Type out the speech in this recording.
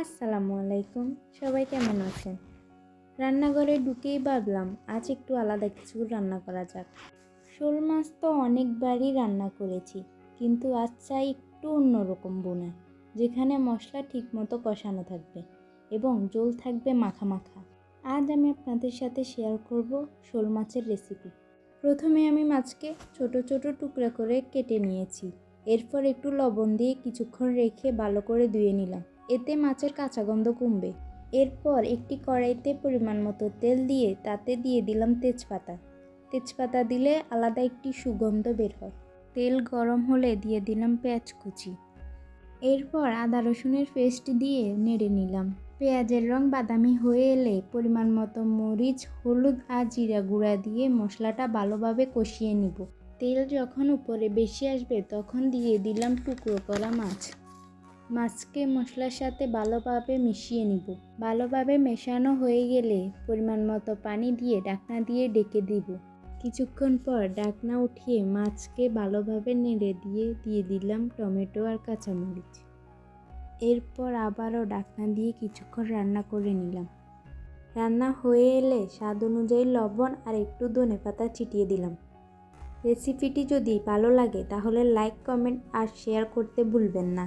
আসসালামু আলাইকুম। সবাই কেমন আছেন? রান্নাঘরে ঢুকেই ভাবলাম, আজ একটু আলাদা কিছু রান্না করা যাক। শোল মাছ তো অনেকবারই রান্না করেছি, কিন্তু আজ চাই একটু অন্যরকম বোনা, যেখানে মশলা ঠিকমতো কষানো থাকবে এবং জল থাকবে মাখা মাখা। আজ আমি আপনাদের সাথে শেয়ার করব শোল মাছের রেসিপি প্রথমে আমি মাছকে ছোট ছোট টুকরা করে কেটে নিয়েছি। এরপর একটু লবণ দিয়ে কিছুক্ষণ রেখে ভালো করে ধুয়ে নিলাম। এতে মাছের কাঁচা গন্ধ কমবে। এরপর একটি কড়াইতে পরিমাণ মতো তেল দিয়ে তাতে দিয়ে দিলাম তেজপাতা। তেজপাতা দিলে আলাদা একটি সুগন্ধ বের হয়। তেল গরম হলে দিয়ে দিলাম পেঁয়াজ কুচি। এরপর আদা রসুনের পেস্ট দিয়ে নেড়ে নিলাম। পেঁয়াজের রং বাদামি হয়ে এলে পরিমাণ মতো মরিচ, হলুদ আর জিরা গুঁড়া দিয়ে মশলাটা ভালোভাবে কষিয়ে নিব। তেল যখন উপরে বেশি আসবে তখন দিয়ে দিলাম টুকরো করা মাছ। মাছকে মশলার সাথে ভালোভাবে মিশিয়ে নিব। ভালোভাবে মেশানো হয়ে গেলে পরিমাণ মতো পানি দিয়ে ডাকনা দিয়ে ডেকে দিব। কিছুক্ষণ পর ডাকনা উঠিয়ে মাছকে ভালোভাবে নেড়ে দিয়ে দিয়ে দিলাম টমেটো আর কাঁচামরিচ। এরপর আবারও ডাকনা দিয়ে কিছুক্ষণ রান্না করে নিলাম। রান্না হয়ে এলে স্বাদ অনুযায়ী লবণ আর একটু ধনে পাতা ছিটিয়ে দিলাম। রেসিপিটি যদি ভালো লাগে তাহলে লাইক, কমেন্ট আর শেয়ার করতে ভুলবেন না।